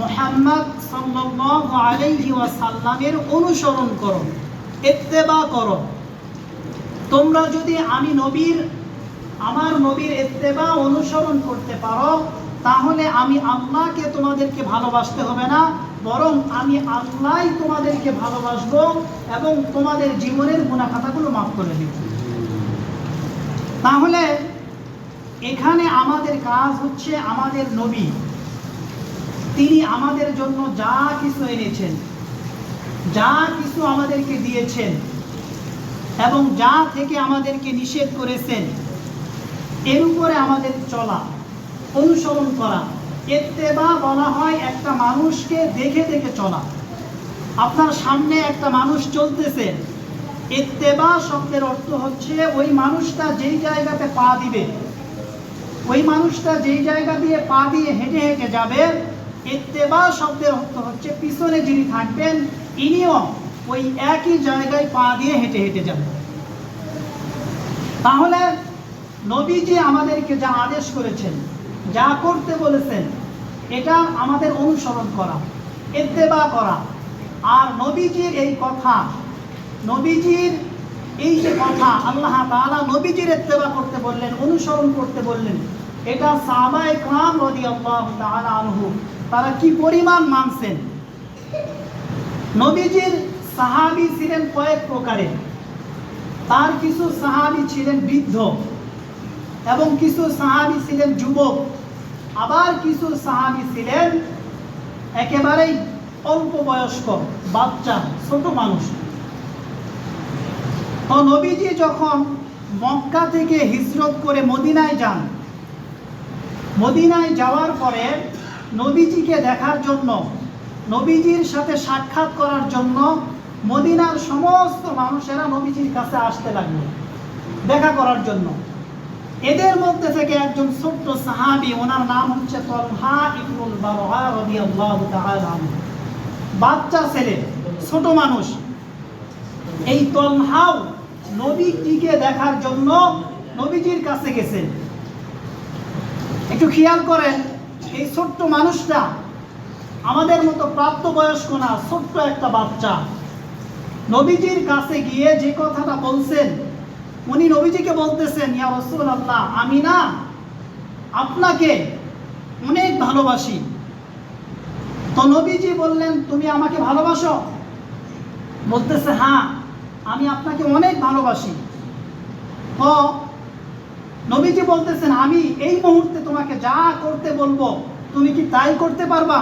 মোহাম্মদ সাল্লাল্লাহু আলাইহি ওয়াসাল্লামের অনুসরণ করো, ইত্তেবা করো। তোমরা যদি আমি নবীর, আমার নবীর এত্তেবা অনুসরণ করতে পারো, তাহলে আমি আল্লাহকে তোমাদেরকে ভালোবাসতে হবে না, বরং আমি আল্লাহই তোমাদেরকে ভালোবাসবো এবং তোমাদের জীবনের গুণাখাতাগুলো মাফ করে দেব। তাহলে এখানে আমাদের কাজ হচ্ছে আমাদের নবী। তিনি আমাদের জন্য যা কিছু এনেছেন, যা কিছু আমাদেরকে দিয়েছেন এবং যা থেকে আমাদেরকে নিষেধ করেছেন, এর উপরে আমাদের চলা, অনুসরণ করা এত্তেবা বলা হয় একটা মানুষকে দেখে দেখে চলা। আপনার সামনে একটা মানুষ চলতেছে এত্তেবা শব্দের অর্থ হচ্ছে ওই মানুষটা যেই জায়গাতে পা দিবে, ওই মানুষটা যেই জায়গা দিয়ে পা দিয়ে হেঁটে হেঁটে যাবে ইত্তেবা শব্দের অর্থ হচ্ছে পিছনে যিনি থাকবেন, ইনিও ওই একই জায়গায় পা দিয়ে হেঁটে হেঁটে যাবেন। তাহলে নবীজি আমাদেরকে যা আদেশ করেছেন, যা করতে বলেছেন, এটা আমাদের অনুসরণ করা, এত্তেবা করা। আর নবীজির এই কথা, নবীজির এই যে কথা, আল্লাহ তালা নবীজির এত্তেবা করতে বললেন, অনুসরণ করতে বললেন, এটা সাবায় কাম রদি আল্লাহ তাহলে আনহু তারা কি পরিমাণ মানছেন? নবীজির সাহাবী ছিলেন কয়েক প্রকারের। তার কিছু সাহাবি ছিলেন বৃদ্ধ এবং কিছু সাহাবী ছিলেন যুবক। আবার কিছু সাহাবী ছিলেন একেবারেই অল্প বয়স্ক, বাচ্চা, ছোট মানুষ। তো নবীজি যখন মক্কা থেকে হিজরত করে মদিনায় যান, মদিনায় যাওয়ার পরে নবীজিকে দেখার জন্য, নবীজির সাথে সাক্ষাৎ করার জন্য মদিনার সমস্ত মানুষেরা নবীজির কাছে আসতে লাগল, দেখা করার জন্য। এদের মধ্যে থেকে একজন ছোট্ট সাহাবি, ওনার নাম হচ্ছে তলহা ইবনুল বারহা বাচ্চা ছেলে, ছোট মানুষ। এই তলহাও নবীজিকে দেখার জন্য নবীজির কাছে গেছেন একটু খেয়াল করেন এই ছোট্ট মানুষটা আমাদের মতো প্রাপ্তবয়স্ক না, ছোট্ট একটা বাচ্চা। নবীজির কাছে গিয়ে যে কথাটা বলছেন, উনি নবীজিকে বলতেছেন, ইয়া রসুল আল্লাহ আমি না আপনাকে অনেক ভালোবাসি। তো নবীজি বললেন, তুমি আমাকে ভালোবাসো? বলতেছে হ্যাঁ আমি আপনাকে অনেক ভালোবাসি। তো নবীজি বলতেছেন, আমি এই মুহূর্তে তোমাকে যা করতে বলব, তুমি কি তাই করতে পারবা?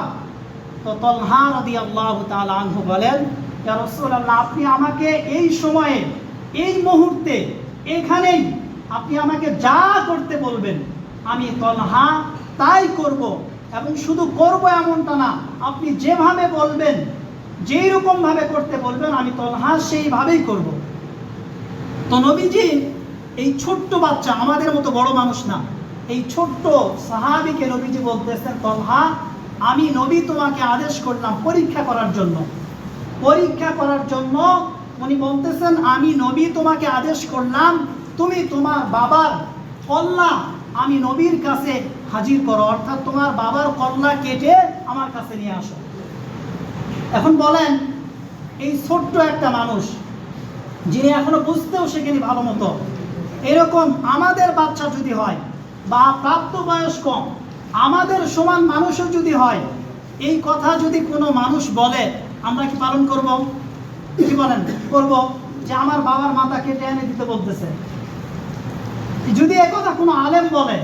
তো তলহা রদি আল্লাহ আনহু বলেন আপনি আমাকে এই সময়ে, এই মুহূর্তে, এখানেই আপনি আমাকে যা করতে বলবেন, আমি তলহা তাই করব এবং শুধু করব এমনটা না, আপনি যেভাবে বলবেন যেই রকম ভাবে করতে বলবেন, আমি তলহা সেইভাবেই করব। তো নবীজি এই ছোট্ট বাচ্চা আমাদের মতো বড় মানুষ না। এই ছোট্ট সাহাবিকে নবীজি বলতেছেন, তলহা, আমি নবী তোমাকে আদেশ করলাম পরীক্ষা করার জন্য। পরীক্ষা করার জন্য উনি বলতেছেন, আমি নবী তোমাকে আদেশ করলাম, তুমি তোমার বাবার কল্লা আমি নবীর কাছে হাজির করো, অর্থাৎ তোমার বাবার কল্লা কেটে আমার কাছে নিয়ে আসো। এখন বলেন, এই ছোট্ট একটা মানুষ, যিনি এখনও বুঝতেও শেখেনি ভালো মতো এরকম আমাদের বাচ্চা যদি হয় বা প্রাপ্তবয়স্ক, আমাদের সমান মানুষও যদি হয়, এই কথা যদি কোনো মানুষ বলে, আমরা কি পালন করব? কি বলেন? করব যে আমার বাবার মাথা কেটে এনে দিতে বলতেছে। যদি একথা কোনো আলেম বলে,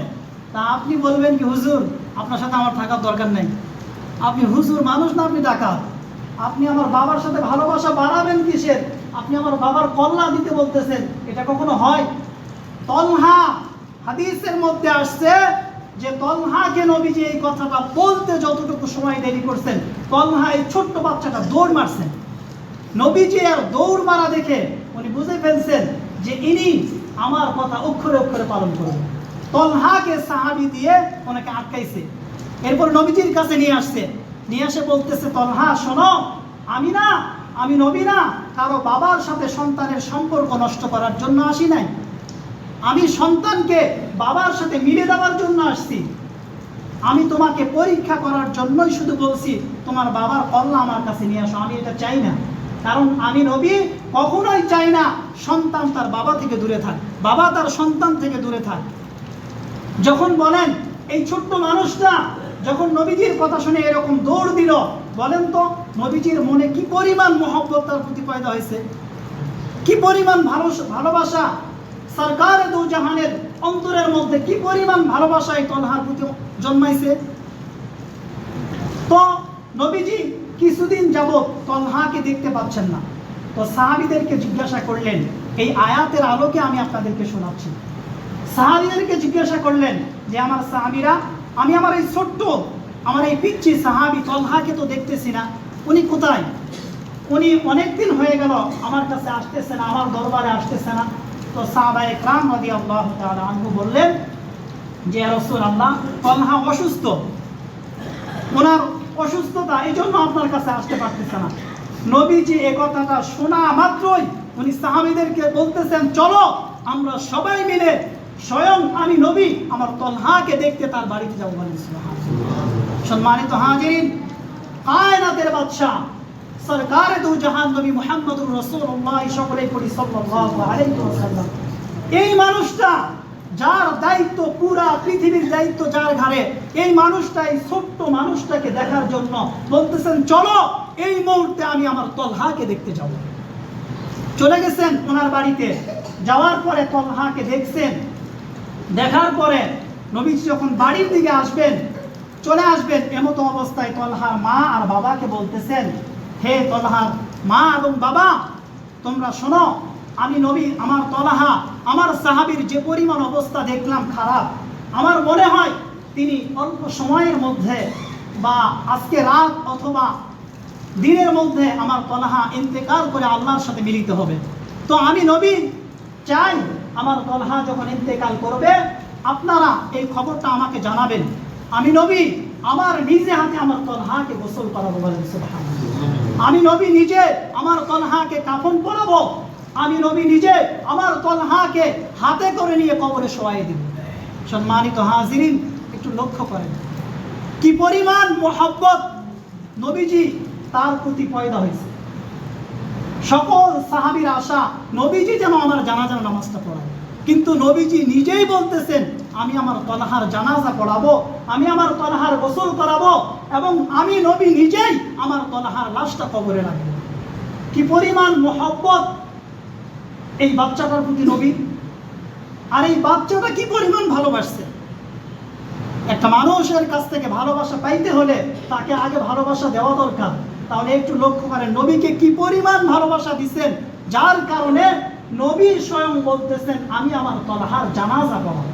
তা আপনি বলবেন কি, হুজুর, আপনার সাথে আমার থাকার দরকার নেই। আপনি হুজুর মানুষ না, আপনি ডাকাত। আপনি আমার বাবার সাথে ভালোবাসা বাড়াবেন কিসের? আপনি আমার বাবার কল্লা দিতে বলতেছেন। এটা কখনো হয়? তলহা হাদিসের মধ্যে আসছে যে তলহাকে নবীজি এই কথাটা বলতে যতটুকু সময় দেরি করছেন তলহা এই ছোট্ট বাচ্চাটা দৌড় মারছেন। নবীজি আর দৌড় মারা দেখে উনি বুঝে ফেলছেন যে ইনি আমার কথা অক্ষরে অক্ষরে পালন করবেন। তলহাকে সাহাবি দিয়ে ওনাকে আটকাইছে। এরপর নবীজির কাছে নিয়ে আসছে। নিয়ে এসে বলতেছে তলহা শোনো, আমি না, আমি নবী না, কারও বাবার সাথে সন্তানের সম্পর্ক নষ্ট করার জন্য আসি নাই। আমি সন্তানকে বাবার সাথে মিলে দেওয়ার জন্য আসছি। আমি তোমাকে পরীক্ষা করার জন্যই শুধু বলছি, তোমার বাবার কল্লা আমার কাছে নিয়ে আসো, আমি এটা চাই না। কারণ আমি নবী, কখনোই চাই না সন্তান তার বাবা থেকে দূরে থাক, বাবা তার সন্তান থেকে দূরে থাক। যখন বলেন, এই ছোট্ট মানুষটা যখন নবীজির কথা শুনে এরকম দৌড় দিল, বলেন তো, নবীজির মনে কি পরিমাণ মহব্বত তার প্রতি পয়দা হয়েছে? কি পরিমাণ ভালো, ভালোবাসা সরকার দু জাহানের অন্তরের মধ্যে কি পরিমাণ ভালোবাসা এই তলহার প্রতি জন্মাইছে? তো নবীজি কিছুদিন যাবত তলহাকে দেখতে পাচ্ছেন না। তো সাহাবিদেরকে জিজ্ঞাসা করলেন, এই আয়াতের আলোকে আমি আপনাদেরকে শোনাচ্ছি। সাহাবিদেরকে জিজ্ঞাসা করলেন যে, আমার সাহাবিরা, আমি আমার এই ছোট্ট, আমার এই পিচ্ছি সাহাবি তলহাকে তো দেখতেছি না। উনি কোথায়? উনি অনেক দিন হয়ে গেল আমার কাছে আসতেছে না, আমার দরবারে আসতেছে না। তো সাহাবা একরাম নদী আল্লাহ আনহু বললেন যে রসুল আল্লাহ তলহা অসুস্থ। ওনার অসুস্থতা এই জন্য আপনার কাছে আসতে পারতেছে না। নবীজি এ কথাটা শোনা মাত্রই উনি সাহাবিদেরকে বলতেছেন, চলো, আমরা সবাই মিলে স্বয়ং আমি নবী, আমার তলহাকে দেখতে তার বাড়িতে যাব বলেন সম্মানিত হাজিরিন, কায়নাতের বাদশাহ সরকারে দু জাহান নবী মুহাম্মদুর পড়ি সাল্লাল্লাহু আলাইহি ওয়াসাল্লাম। এই মানুষটা যার দায়িত্ব পুরা পৃথিবীর দায়িত্ব যার ঘাড়ে, এই মানুষটা, এই ছোট্ট মানুষটাকে দেখার জন্য বলতেছেন, চলো, এই মুহূর্তে আমি আমার তলহাকে দেখতে যাব। চলে গেছেন ওনার বাড়িতে। যাওয়ার পরে তলহাকে দেখছেন। দেখার পরে নবীজি যখন বাড়ির দিকে আসবেন, চলে আসবেন, এমতো অবস্থায় তলহার মা আর বাবাকে বলতেছেন হে তলহার মা এবং বাবা, তোমরা শোনো, আমি নবী, আমার তলাহা, আমার সাহাবীর যে পরিমাণ অবস্থা দেখলাম খারাপ, আমার মনে হয় তিনি অল্প সময়ের মধ্যে বা আজকে রাত অথবা দিনের মধ্যে আমার তলাহা ইন্তেকাল করে আল্লাহর সাথে মিলিত হবে তো আমি নবী চাই আমার তলহা যখন ইন্তেকাল করবে, আপনারা এই খবরটা আমাকে জানাবেন আমি নবী, আমার নিজে হাতে আমার তলহাকে গোসল করাবো বলেন। আমি নবী নিজে আমার তলহাকে কাফন পরাবো আমি নবী নিজে আমার তলহাকে হাতে করে নিয়ে কবরে শোয়াই দিব। সম্মানিত হাজিরিন, একটু লক্ষ্য করেন। কি পরিমাণ মোহাব্বত নবীজি তার প্রতি পয়দা হয়েছে। সকল সাহাবীর আশা, নবীজি যেন আমার জানাজার নামাজটা পড়ায়। কিন্তু নবীজি নিজেই বলতেছেন আমি আমার তলাহার জানাজা পড়াবো, আমি আমার তলাহার গোসল করাবো এবং আমি নবী নিজেই আমার তলাহার লাশটা কবরে রাখব। কি পরিমাণ মোহব্বত এই বাচ্চাটার প্রতি নবী? আর এই বাচ্চাটা কি পরিমাণ ভালোবাসছে? একটা মানুষের কাছ থেকে ভালোবাসা পাইতে হলে তাকে আগে ভালোবাসা দেওয়া দরকার। তাহলে একটু লক্ষ্য করেন, নবীকে কি পরিমাণ ভালোবাসা দিচ্ছেন যার কারণে নবী স্বয়ং বলতেছেন, আমি আমার তলাহার জানাজা পড়াবো।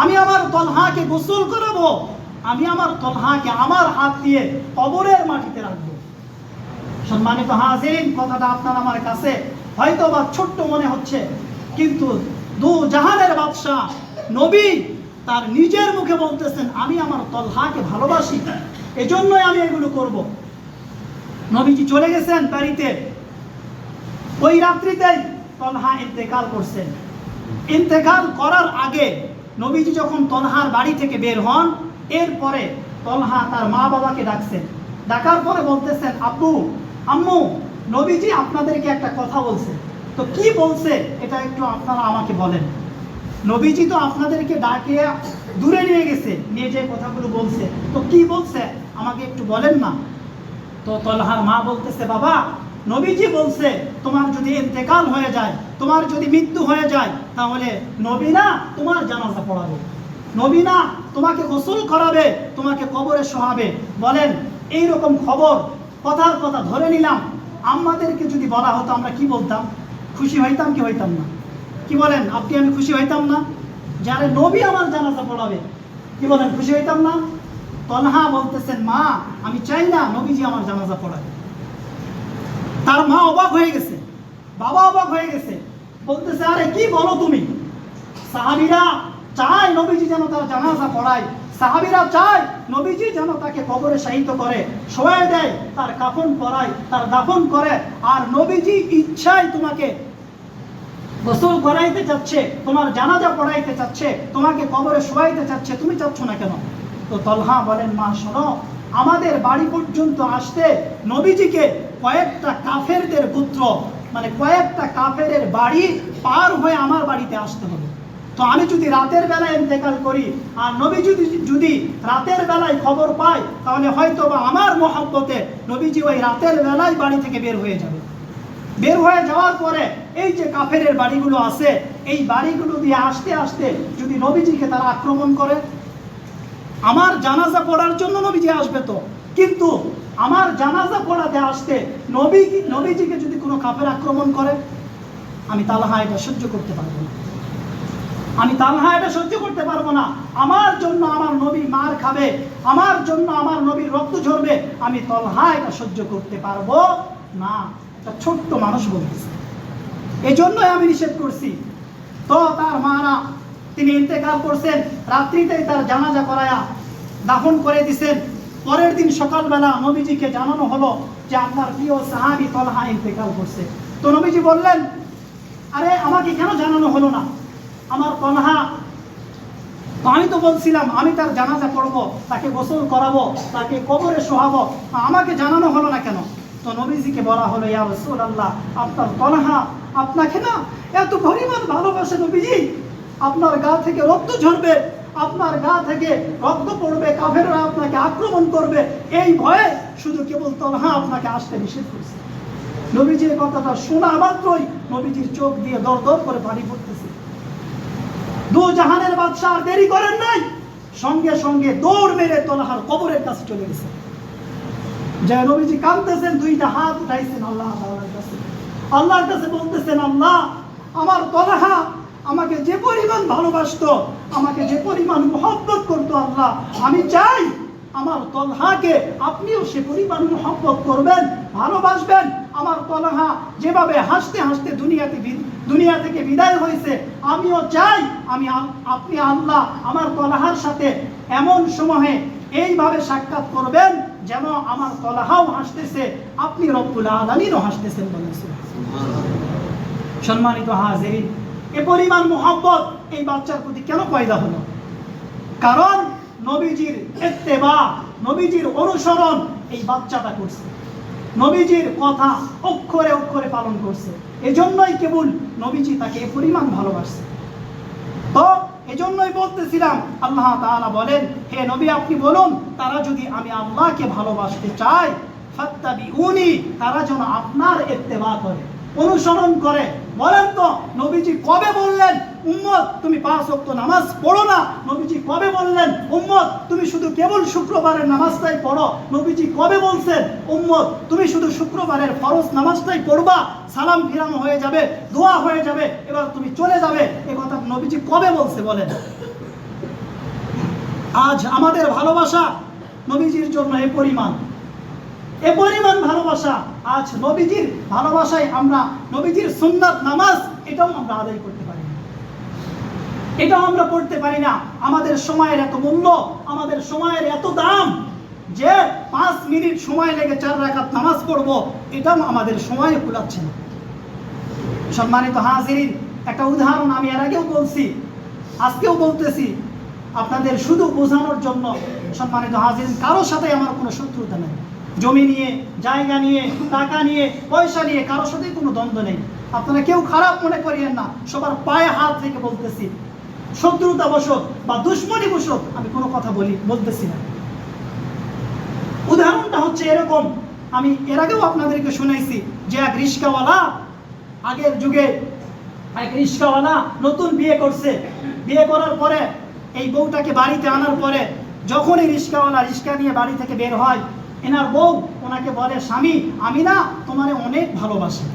আমি আমার তলহাকে গোসল করাবো, আমি আমার তলহাকে আমার হাত দিয়ে কবরের মাটিতে রাখব। সম্মানিত হাজিরিন কথাটা আপনার আমার কাছে হয়তো বা ছোট্ট মনে হচ্ছে, কিন্তু দু জাহানের বাদশাহ নবী তার নিজের মুখে বলতেছেন, আমি আমার তলহাকে ভালোবাসি, এজন্যই আমি এগুলো করব। নবীজি চলে গেছেন বাড়িতে। ওই রাত্রিতেই তলহা ইন্তেকাল করছেন ইন্তেকাল করার আগে নবীজি যখন তলহার বাড়ি থেকে বের হন, এরপরে তলহা তার মা বাবাকে ডাকছেন। ডাকার পরে বলতেছেন, আব্বু, আম্মু, নবীজি আপনাদেরকে একটা কথা বলছে। তো কি বলছে, এটা একটু আপনারা আমাকে বলেন। নবীজি তো আপনাদেরকে ডাকে দূরে নিয়ে গেছে, নিয়ে যে কথাগুলো বলছে। তো কি বলছে, আমাকে একটু বলেন না। তো তলহার মা বলতেছে, বাবা, নবীজি বলছে, তোমার যদি ইন্তেকাল হয়ে যায় তোমার যদি মৃত্যু হয়ে যায়, তাহলে নবীনা তোমার জানাজা পড়াবে। নবী না তোমাকে গোসল করাবে, তোমাকে কবরে শোয়াবে। বলেন এই রকম খবর কথার কথা ধরে নিলাম। আমাদেরকে যদি বলা হতো, আমরা কি বলতাম? খুশি হইতাম কি হইতাম না? কি বলেন, আপনি আমি খুশি হইতাম না? যারে নবী আমার জানাজা পড়াবে, কি বলেন, খুশি হইতাম না? তনহা বলতেছেন, মা, আমি চাই না নবীজি আমার জানাজা পড়াবে তার মা অবাক হয়ে গেছে। বাবা অবাক হয়ে গেছে। বলতেছে আরে কি বলো তুমি? সাহাবিরা চায় নবীজি যেন তার জানাজা পড়ায়। সাহাবিরা চায় নবীজি যেন তাকে কবরে শায়িত করে শোয়ে দেয়, তার কাফন পরায়, তার দাফন করে। আর নবীজি ইচ্ছায় তোমাকে গোসল করাইতে চাচ্ছে, তোমার জানাজা পড়াইতে চাচ্ছে, তোমাকে কবরে শোয়াইতে চাচ্ছে। তুমি চাচ্ছ না কেন? তো তলহা বলেন, মা, শোনো, আমাদের বাড়ি পর্যন্ত আসতে নবীজিকে কয়েকটা কাফেরদের পুত্র মানে কয়েকটা কাফেরের বাড়ি পার হয়ে আমার বাড়িতে আসতে হবে। তো আমি যদি রাতের বেলায় ইন্তেকাল করি, আর নবী যদি যদি রাতের বেলায় খবর পায়, তাহলে হয়তো বা আমার মহব্বতে নবীজি ওই রাতের বেলায় বাড়ি থেকে বের হয়ে যাবে। বের হয়ে যাওয়ার পরে এই যে কাফেরের বাড়িগুলো আছে, এই বাড়িগুলো দিয়ে আসতে আসতে যদি নবীজিকে তারা আক্রমণ করে, আমার জানাজা পড়ার জন্য নবীজি আসবে তো। কিন্তু আমার জানাজা পড়াতে আসতে নবী, নবীজিকে যদি কোনো কাফের আক্রমণ করে, আমি তালহা এটা সহ্য করতে পারব না। আমি তালহা এটা সহ্য করতে পারব না। আমার জন্য আমার নবী মার খাবে, আমার জন্য আমার নবীর রক্ত ঝরবে, আমি তলহা এটা সহ্য করতে পারব না। একটা ছোট্ট মানুষ বলতেছে এই জন্যই আমি নিষেধ করছি। তো তার মারা, তিনি ইন্তেকাল করছেন, রাত্রিতেই তার জানাজা করায়া দাফন করে দিছেন। পরের দিন সকালবেলা নবীজিকে জানানো হলো যে আপনার প্রিয় সাহাবি তলহা ইন্তেকাল করছে তো নবীজি বললেন, আরে, আমাকে কেন জানানো হলো না? আমার তলহা, আমি তো বলছিলাম, আমি তার জানাজা পড়ব, তাকে গোসল করাবো, তাকে কবরে শোয়াবো, আমাকে জানানো হলো না কেন? তো নবীজিকে বলা হলো, ইয়া রসুল আল্লাহ আপনার তলহা আপনাকে না এত পরিমাণ ভালোবাসে নবীজি। আপনার গা থেকে রক্ত ঝরবে আপনার গা থেকে রক্ত পড়বে, কাফেররা আপনাকে আক্রমণ করবে। এই ভয়ে শুধু কেবল তলহা আপনাকে আসতে নিষেধ করছে। নবীজির কথাটা শোনা মাত্রই নবীজির চোখ দিয়ে দর দর করে পানি পড়তেছে। দু জাহানের বাদশাহ আর দেরি করেন নাই, সঙ্গে সঙ্গে দৌড় মেরে তলাহার কবরের কাছে চলে গেছে। যে নবীজি কাঁদতেছেন, দুইটা হাত উঠাইছেন আল্লাহ তাআলার কাছে। আল্লাহর কাছে বলতেছেন, আল্লাহ, আমার তলাহা আমাকে যে পরিমাণ ভালোবাসতো, আমাকে যে পরিমাণ মহব্বত করতো আল্লাহ, আমি চাই আমার তলহাকে আপনিও সে পরিমাণ মহব্বত করবেন, ভালোবাসবেন। আমার তলহা যেভাবে হাসতে হাসতে দুনিয়াতে দুনিয়া থেকে বিদায় হয়েছে, আমিও চাই আমি আপনি আল্লাহ আমার তলহার সাথে এমন সময়ে এইভাবে সাক্ষাৎ করবেন যেন আমার তলহাও হাসতেছে, আপনি রব্বুল আলমিনও হাসতেছেন বলেছেন সম্মানিত হাজিরিন এ পরিমাণ মোহাম্মত এই বাচ্চার প্রতি কেন পয়দা হলো? কারণ নবীজির এত্তেবা নবীজির অনুসরণ এই বাচ্চাটা করছে। নবীজির কথা অক্ষরে অক্ষরে পালন করছে। এজন্যই কেবল নবীজি তাকে পরিমাণ ভালোবাসছে। তো এজন্যই বলতেছিলাম, আল্লাহ তাআলা বলেন, হে নবী, আপনি বলুন, তারা যদি আমি আল্লাহকে ভালোবাসতে চাই ফাত্তাবি উনি তারা যেন আপনার ইত্তেবা করে, অনুসরণ করে। বলেন তো, নবীজি কবে বললেন, উম্মত, তুমি পাঁচ ওয়াক্ত নামাজ পড়ো না? নবীজি কবে বললেন, উম্মত, তুমি শুধু কেবল শুক্রবারের নামাজটাই পড়ো? নবীজি কবে বলছেন, উম্মত, তুমি শুধু শুক্রবারের ফরজ নামাজটাই পড়বা? সালাম ফিরানো হয়ে যাবে, দোয়া হয়ে যাবে, এবার তুমি চলে যাবে। এ কথা নবীজি কবে বলছে বলেন? আজ আমাদের ভালোবাসা নবীজির জন্য এ পরিমাণ। এ পরিমাণ ভালোবাসা আজ নবীজির ভালোবাসায় আমরা নবীজির সুন্নাত নামাজ এটাও আমরা আদায় করতে পারি। এটাও আমরা পড়তে পারি না। আমাদের সময়ের এত মূল্য, আমাদের সময়ের এত দাম যে পাঁচ মিনিট সময় লেগে চার রাকাত নামাজ পড়ব, এটাও আমাদের সময় কুলাচ্ছে না। সম্মানিত হাজিরিন, একটা উদাহরণ আমি এর আগেও বলছি, আজকেও বলতেছি, আপনাদের শুধু বোঝানোর জন্য, সম্মানিত হাজিরিন কারোর সাথে আমার কোনো শত্রুতা নেই। জমি নিয়ে, জায়গা নিয়ে, টাকা নিয়ে, পয়সা নিয়ে কারোর সাথে কোনো দ্বন্দ্ব নেই। আপনারা কেউ খারাপ মনে করিয়েন না, সবার পায়ে হাত থেকে বলতেছি। শত্রুতা বসত বা দুশ্মনী বসত আমি কোনো কথা বলি, বলতেছি না। উদাহরণটা হচ্ছে এরকম, আমি এর আগেও আপনাদেরকে শুনাইছি যে এক রিস্কাওয়ালা, আগের যুগে এক রিস্কাওয়ালা নতুন বিয়ে করছে। বিয়ে করার পরে এই বউটাকে বাড়িতে আনার পরে যখনই রিস্কাওয়ালা রিস্কা নিয়ে বাড়ি থেকে বের হয় এনার বউ ওনাকে বলে, স্বামী, আমি না তোমারে অনেক ভালোবাসি।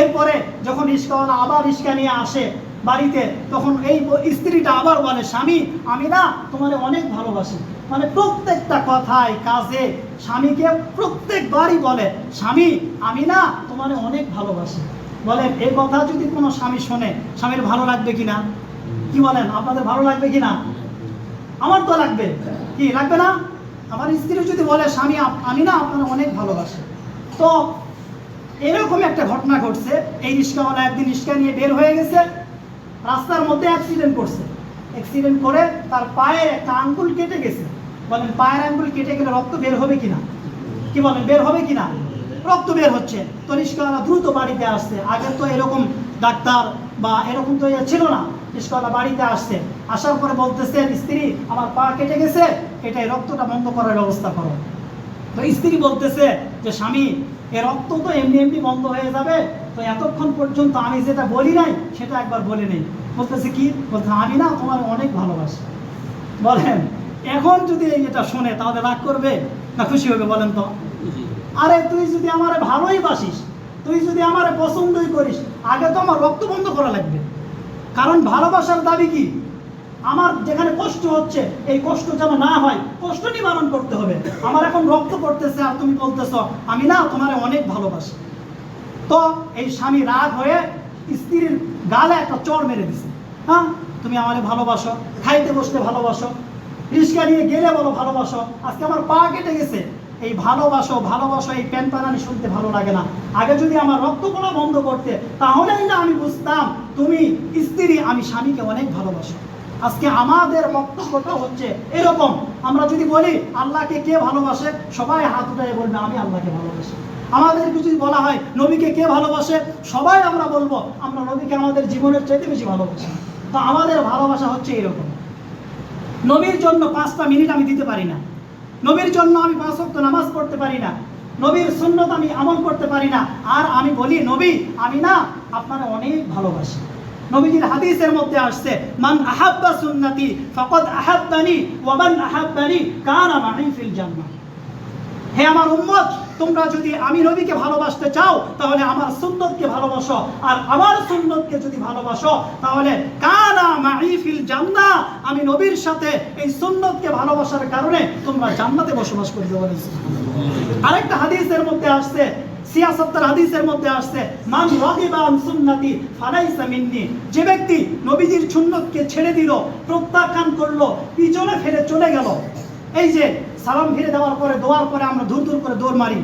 এরপরে যখন রিস্কাওয়ালা আবার রিস্কা নিয়ে আসে বাড়িতে, তখন এই স্ত্রীটা আবার বলে, স্বামী, আমি না তোমারে অনেক ভালোবাসি। মানে প্রত্যেকটা কথায়, কাজে স্বামীকে প্রত্যেকবারই বলে, স্বামী, আমি না তোমারে অনেক ভালোবাসি। বলেন, এই কথা যদি কোনো স্বামী শোনে, স্বামীর ভালো লাগবে কি না কি বলেন, আপনাদের ভালো লাগবে কি না আমার তো লাগবে। কি, লাগবে না? আমার স্ত্রী যদি বলে, স্বামী আমি না আপনার অনেক ভালোবাসি। তো এরকম একটা ঘটনা ঘটছে। এই রিক্সাওয়ালা একদিন রিক্সা নিয়ে বের হয়ে গেছে, রাস্তার মধ্যে অ্যাক্সিডেন্ট করছে। অ্যাক্সিডেন্ট করে তার পায়ে একটা আঙ্গুল কেটে গেছে। বলেন, পায়ের আঙ্গুল কেটে গেলে রক্ত বের হবে কিনা? কি বলেন, বের হবে কিনা? রক্ত বের হচ্ছে। তো রিস্কাওয়ালা দ্রুত বাড়িতে আসছে। আগে তো এরকম ডাক্তার বা এরকম তো ছিল না। রিস্কাওয়ালা বাড়িতে আসছে আসার পরে বলতেছেন স্ত্রী আমার পা কেটে গেছে এটাই রক্তটা বন্ধ করার ব্যবস্থা করো। তো স্ত্রী বলতেছে যে স্বামী এ রক্ত তো এমনি এমনি বন্ধ হয়ে যাবে তো এতক্ষণ পর্যন্ত আমি যেটা বলি নাই সেটা একবার বলে নেই। বলতেছে কি? বলতে আমি না তোমার অনেক ভালোবাসি। বলেন এখন যদি এটা শোনে তাহলে রাগ করবে না খুশি হবে বলেন তো? আরে তুই যদি আমারে ভালোই বাসিস তুই যদি আমারে পছন্দই করিস আগে তো আমার রক্ত বন্ধ করা লাগবে। কারণ ভালোবাসার দাবি কি? আমার যেখানে কষ্ট হচ্ছে, এই কষ্ট যেন না হয়, কষ্ট নিবারণ করতে হবে। আমার এখন রক্ত পড়তেছে আর তুমি বলতেছ, আমি না, তোমারে অনেক ভালোবাসি। তো এই স্বামী রাগ হয়ে স্ত্রীর গালে একটা চর মেরে দিছে। হ্যাঁ তুমি আমারে ভালোবাসো, খাইতে বসতে ভালোবাসো, রিস্কা নিয়ে গেলে বলো ভালোবাসো, আজকে আমার পা কেটে গেছে। এই ভালোবাসো ভালোবাসো, এই প্যান পানানি শুনতে ভালো লাগে না। আগে যদি আমার রক্তকণা বন্ধ করতে, তাহলেই না আমি বুঝতাম তুমি স্ত্রী, আমি স্বামীকে অনেক ভালোবাসো। আজকে আমাদের বক্তব্যটা হচ্ছে এরকম। আমরা যদি বলি, আল্লাহকে কে ভালোবাসে? সবাই হাত উঠায় বলবে, আমি আল্লাহকে ভালোবাসি। আমাদের যদি বলা হয়, নবীকে কে ভালোবাসে? সবাই আমরা বলব, আমরা নবীকে আমাদের জীবনের চাইতে বেশি ভালোবাসি। তো আমাদের ভালোবাসা হচ্ছে এরকম। নবীর জন্য পাঁচটা মিনিট আমি দিতে পারি না। নবীর জন্য আমি পাঁচ অক্ত নামাজ পড়তে পারি না। নবীর সুন্নত আমি আমল করতে পারি না। আর আমি বলি, নবী, আমি না আপনারা অনেক ভালোবাসি। নবীজির হাদিসের মধ্যে আসছে, মান আহাব্বা সুন্নতি ফকত আহাব্বানি ওয়াবান আহাব্বানি কানা মাই ফিল জান্নাহ। হে আমার উম্মত, তোমরা যদি আমি নবীকে ভালোবাসতে চাও, তাহলে আমার সুন্নতকে ভালোবাসো। আর আমার সুন্নতকে যদি ভালোবাসো, তাহলে কানা মাইফিল জান্নাহ আমি নবীর সাথে এই সুন্নতকে ভালোবাসার কারণে তোমরা জান্নাতে বসবাস করতে পারছ আরেকটা হাদিসের মধ্যে আসছে সিয়াসত্তর হাদিসের মধ্যে আসছে, মান রাগিবা আন সুন্নতি ফালাইসা মিন্নি, যে ব্যক্তি নবীজির সুন্নতকে ছেড়ে দিল, প্রত্যাখ্যান করল, পিছনে ফেলে চলে গেল। এই যে সালাম ফিরে দেওয়ার পরে, দোয়ার পরে আমরা দূর দূর করে দৌড় মারি।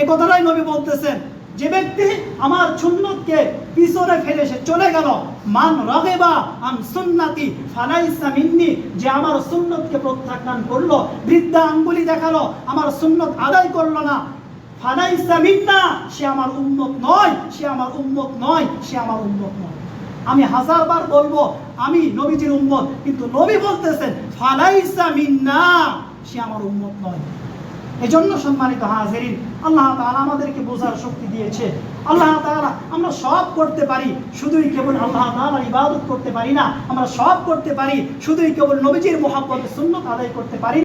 এ কথাটাই নবী বলতেছেন, যে ব্যক্তি আমার সুন্নতকে পিছনে ফেলে সে চলে গেল, মান রগেবা আন সুন্নাতি ফালাইসা মিন্নি, যে আমার সুন্নতকে প্রত্যাখ্যান করল, বৃদ্ধা আঙ্গুলি দেখাল, আমার সুন্নত আদায় করল না। ফালাইসা মিন্না, সে আমার উন্মত নয়, সে আমার উন্মত নয়, সে আমার উন্মত নয়। আমি হাজারবার বলব, আমি নবীজির উম্মত। কিন্তু নবী বলতেছেন, ফালাইসা মিন্না। সে আমার উন্মত নয়। এজন্য সম্মানিত হাজেরিন, আল্লাহ তালা আমাদেরকে বোঝার শক্তি দিয়েছে। আল্লাহ তালা আমরা সব করতে পারি, শুধুই কেবল আল্লাহ তালার ইবাদত করতে পারি না, আমরা সব করতে পারি, শুধুই কেবল নবীজির মোহাব্বতের সুন্নত আদায় করতে পারি